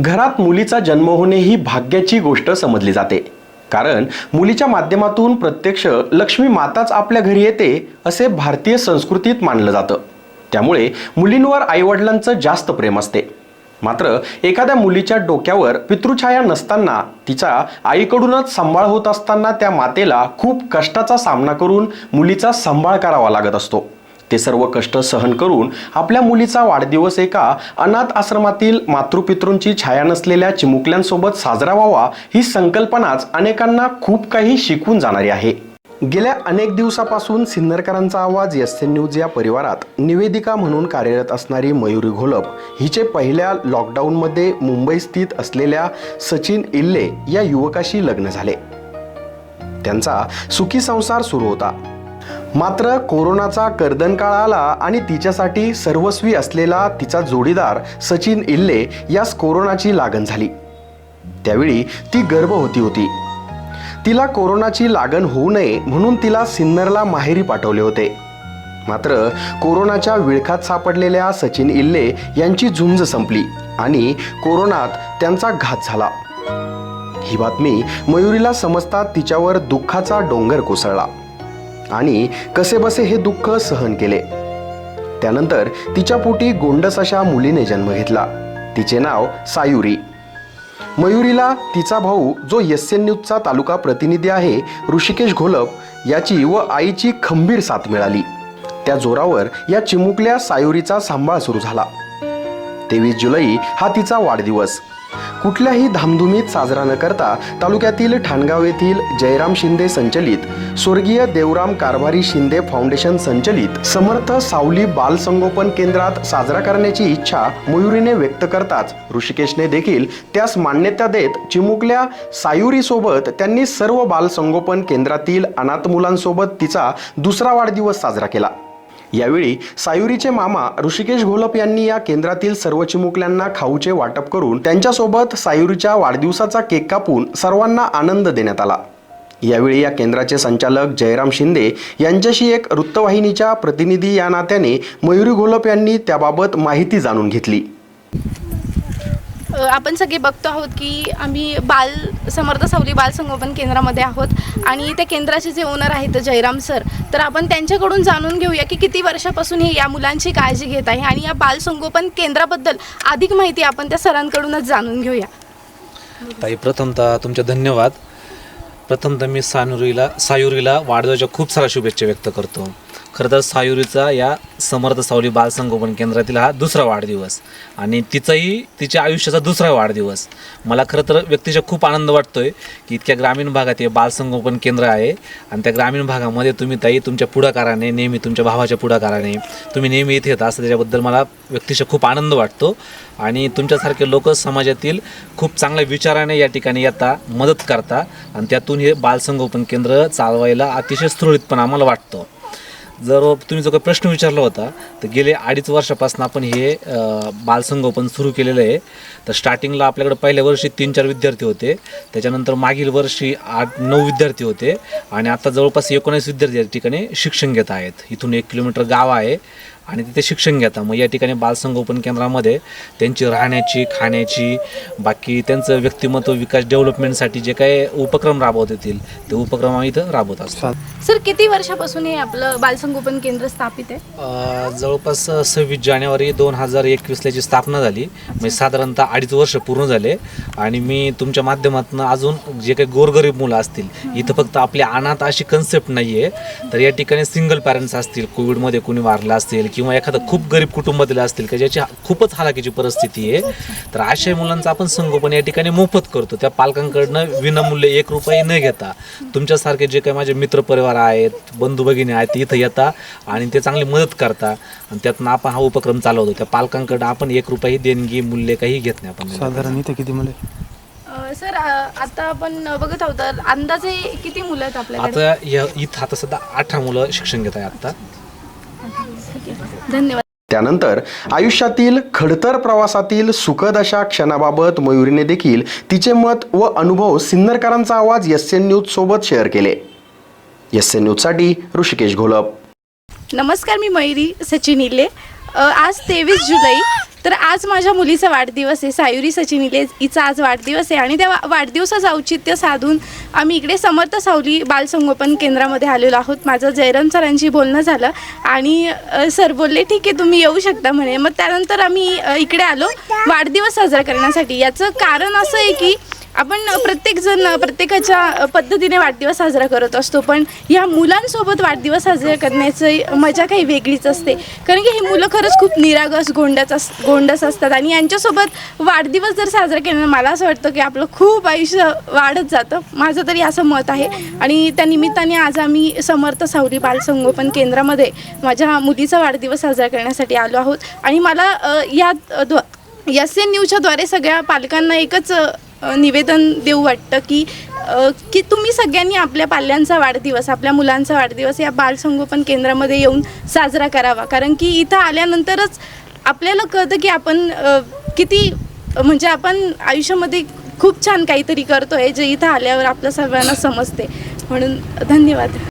घरात मुलीचा जन्म होणे ही भाग्याची गोष्ट समजली जाते. कारण मुलीच्या माध्यमातून प्रत्यक्ष लक्ष्मी माताच आपल्या घरी येते असे भारतीय संस्कृतीत मानलं जातं. त्यामुळे मुलींवर आईवडिलांचं जास्त प्रेम असते. मात्र एखाद्या मुलीच्या डोक्यावर पितृछाया नसताना तिचा आईकडूनच सांभाळ होत असताना त्या मातेला खूप कष्टाचा सामना करून मुलीचा सांभाळ करावा लागत असतो. ते सर्व कष्ट सहन करून आपल्या मुलीचा वाढदिवस एका अनाथ आश्रमातील मातृपितृंची छाया नसलेल्या चिमुकल्यांसोबत साजरा व्हावा ही संकल्पनाच अनेकांना खूप काही शिकून जाणारी आहे. गेल्या अनेक दिवसापासून सिन्नरकरांचा आवाज एस एन न्यूज या परिवारात निवेदिका म्हणून कार्यरत असणारी मयुरी घोलप हिचे पहिल्या लॉकडाऊनमध्ये मुंबई स्थित असलेल्या सचिन इल्ले या युवकाशी लग्न झाले. त्यांचा सुखी संसार सुरू होता. मात्र कोरोनाचा कर्दन काळ आला आणि तिच्यासाठी सर्वस्वी असलेला तिचा जोडीदार सचिन इल्ले यास कोरोनाची लागण झाली. त्यावेळी ती गर्भवती होती तिला कोरोनाची लागण होऊ नये म्हणून तिला सिन्नरला माहेरी पाठवले होते. मात्र कोरोनाच्या विळखात सापडलेल्या सचिन इल्ले यांची झुंज संपली आणि कोरोनात त्यांचा घात झाला. ही बातमी मयुरीला समजतात तिच्यावर दुःखाचा डोंगर कोसळला. आणि कसेबसे हे दुःख सहन केले. त्यानंतर तिच्या पोटी गोंडस अशा मुलीने जन्म घेतला. तिचे नाव सायुरी. मयुरीला तिचा भाऊ जो एस एन न्यूजचा तालुका प्रतिनिधी आहे ऋषिकेश घोलप याची व आईची खंबीर साथ मिळाली. त्या जोरावर या चिमुकल्या सायुरीचा सांभाळ सुरू झाला. तेवीस जुलै हा तिचा वाढदिवस. कुठल्याही धामधुमीत साजरा न करता तालुक्यातील ठाणगाव येथील जयराम शिंदे संचलित स्वर्गीय देवराम कारभारी शिंदे फाउंडेशन संचलित समर्थ सावली बाल संगोपन केंद्रात साजरा करण्याची इच्छा मयुरीने व्यक्त करताच ऋषिकेशने देखील त्यास मान्यता देत चिमुकल्या सायुरीसोबत त्यांनी सर्व बाल संगोपन केंद्रातील अनाथ मुलांसोबत तिचा दुसरा वाढदिवस साजरा केला. यावेळी सायुरीचे मामा ऋषिकेश घोलप यांनी या केंद्रातील सर्व चिमुकल्यांना खाऊचे वाटप करून त्यांच्यासोबत सायुरीच्या वाढदिवसाचा केक कापून सर्वांना आनंद देण्यात आला. यावेळी या केंद्राचे संचालक जयराम शिंदे यांच्याशी एक वृत्तवाहिनीच्या प्रतिनिधी या नात्याने मयुरी घोलप यांनी त्याबाबत माहिती जाणून घेतली. आपण सगळे बघतो आहोत की आम्ही बाल समर्थ सावली बाल संगोपन केंद्रामध्ये आहोत. आणि त्या केंद्राचे जे ओनर आहेत जयराम सर तर आपण त्यांच्याकडून जाणून घेऊया की किती वर्षापासून हे या मुलांची काळजी घेत आहे आणि या बाल संगोपन केंद्राबद्दल अधिक माहिती आपण त्या सरांकडूनच जाणून घेऊया. ताई प्रथमतः तुमचे धन्यवाद. प्रथमतः मी सानुरीला सायुरीला वाढदिवसाच्या खूप साऱ्या शुभेच्छा व्यक्त करतो. खरं तर सायुरीचा या समर्थ सावली बालसंगोपन केंद्रातील हा दुसरा वाढदिवस. आणि तिचाही तिच्या आयुष्याचा दुसरा वाढदिवस. मला खरं तर व्यक्तिशः खूप आनंद वाटतोय की इतक्या ग्रामीण भागात हे बालसंगोपन केंद्र आहे. आणि त्या ग्रामीण भागामध्ये तुम्ही ताई तुमच्या पुढाकाराने नेहमी तुमच्या भावाच्या पुढाकाराने तुम्ही नेहमी इथे येता असं त्याच्याबद्दल मला व्यक्तिशः खूप आनंद वाटतो. आणि तुमच्यासारखे लोक समाजातील खूप चांगल्या विचाराने या ठिकाणी येता मदत करता. आणि त्यातून हे बालसंगोपन केंद्र चालवायला अतिशय सुरळीतपणा आम्हाला वाटतो. जर तुम्ही जो काही प्रश्न विचारला होता तर गेले अडीच वर्षापासून आपण हे बालसंगोपन सुरू केलेलं आहे. तर स्टार्टिंगला आपल्याकडे पहिल्या वर्षी तीन चार विद्यार्थी होते. त्याच्यानंतर मागील वर्षी आठ नऊ विद्यार्थी होते. आणि आता जवळपास एकोणीस विद्यार्थी या ठिकाणी शिक्षण घेत आहेत. इथून एक किलोमीटर गाव आहे. आणि तिथे शिक्षण घेता. मग या ठिकाणी बालसंगोपन केंद्रामध्ये त्यांची राहण्याची खाण्याची बाकी त्यांचं व्यक्तिमत्व विकास डेव्हलपमेंटसाठी जे काही उपक्रम राबवत येतील ते उपक्रम आम्ही इथं राबवत असतो. सर किती वर्षापासून हे आपलं बाल संगोपन केंद्र स्थापित आहे? जवळपास सव्वीस जानेवारी दोन हजार एकवीसला याची स्थापना झाली म्हणजे साधारणतः अडीच वर्ष पूर्ण झाले. आणि मी तुमच्या माध्यमातून अजून जे काही गोरगरीब मुलं असतील इथं फक्त आपली अनाथ अशी कन्सेप्ट नाही आहे तर या ठिकाणी सिंगल पॅरेंट्स असतील कोविडमध्ये कोणी वारलं असेल किंवा एखादं खूप गरीब कुटुंबातील असतील की ज्याची खूपच हालाकीची परिस्थिती आहे तर अशा मुलांचं आपण संगोपन या ठिकाणी मोफत करतो. त्या पालकांकडनं विनामूल्य एक रुपये न घेता तुमच्यासारखे जे काही माझे मित्रपरिवार आहेत बंधू भगिनी आहेत ते इथं येता आणि ते चांगली मदत करता आणि त्यातनं आपण हा उपक्रम चालवतो. त्या पालकांकडनं आपण एक रुपये देणगी मूल्य काही घेत नाही आपण. साधारण इथे किती मुले सर आता आपण बघत आहोत अंदाजे किती मुलं आहेत आपल्याकडे? आता या इथं आता सध्या अठरा मुलं शिक्षण घेत आहे आता. धन्यवाद. त्यानंतर आयुष्यातील खडतर प्रवासातील सुखद अशा क्षणाबाबत मयुरीने देखील तिचे मत व अनुभव सिन्नरकरांचा आवाज एस एन न्यूज सोबत शेअर केले. एस एन न्यूजसाठी ऋषिकेश घोलप. नमस्कार मी मयुरी सचिन इले आज तेवीस जुलै तर आज माझ्या मुलीचा वाढदिवस आहे. सायुरी सचिन इले हिचा आज वाढदिवस आहे आणि त्या वाढदिवसाचं औचित्य साधून आम्ही इकडे समर्थ सावली बालसंगोपन केंद्रामध्ये आलेलो आहोत. माझं जयराम सरांशी बोलणं झालं आणि सर बोलले ठीक आहे तुम्ही येऊ शकता म्हणे. मग त्यानंतर आम्ही इकडे आलो. वाढदिवस साजरा करण्यासाठी. याचं कारण असं आहे की आपण प्रत्येकजण प्रत्येकाच्या पद्धतीने वाढदिवस साजरा करत असतो पण या मुलांसोबत वाढदिवस साजरा करण्याची मजा काही वेगळीच असते. कारण की ही मुलं खरंच खूप निरागस गोंडच अस गोंडस असतात आणि यांच्यासोबत वाढदिवस जर साजरा केला मला असं वाटतं की आपलं खूप आयुष्य वाढत जातं. माझं तरी असं मत आहे. आणि त्या निमित्ताने आज आम्ही समर्थ सावली बालसंगोपन केंद्रामध्ये माझ्या मुलीचा वाढदिवस साजरा करण्यासाठी आलो आहोत. आणि मला अ, या एस एन न्यूजच्याद्वारे सगळ्या पालकांना एकच निवेदन देऊ वाटतं की की तुम्ही सगळ्यांनी आपल्या पाल्यांचा वाढदिवस आपल्या मुलांचा वाढदिवस या बालसंगोपन केंद्रामध्ये येऊन साजरा करावा. कारण की इथं आल्यानंतरच आपल्याला कळतं की आपण किती म्हणजे आपण आयुष्यामध्ये खूप छान काहीतरी करतो आहे जे इथं आल्यावर आपल्या सर्वांना समजते. म्हणून धन्यवाद.